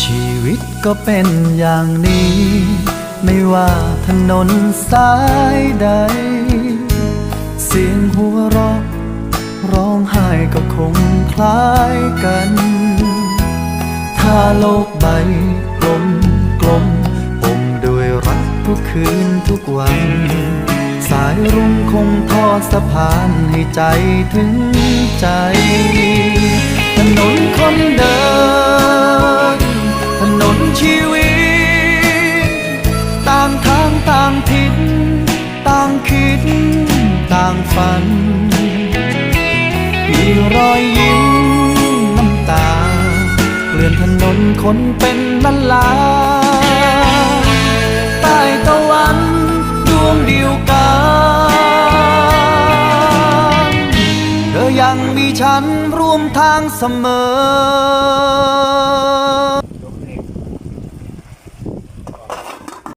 ชีวิตก็เป็นอย่างนี้ ไม่ว่าถนนสายใด เสียงหัวเราะร้องไห้ก็คงคล้ายกัน ถ้าโลกใบกลมกลมอมด้วยรักทุกคืนทุกวัน สายรุ้งคงทอดสะพานให้ใจถึงใจ ถนนคนเดิน ต่างฝัน มีรอยยิ้มน้ำตาเกลื่อนถนนคนเป็นล้านลาใต้ตะวันดวงเดียวกันเธอยังมีฉันร่วมทางเสมอ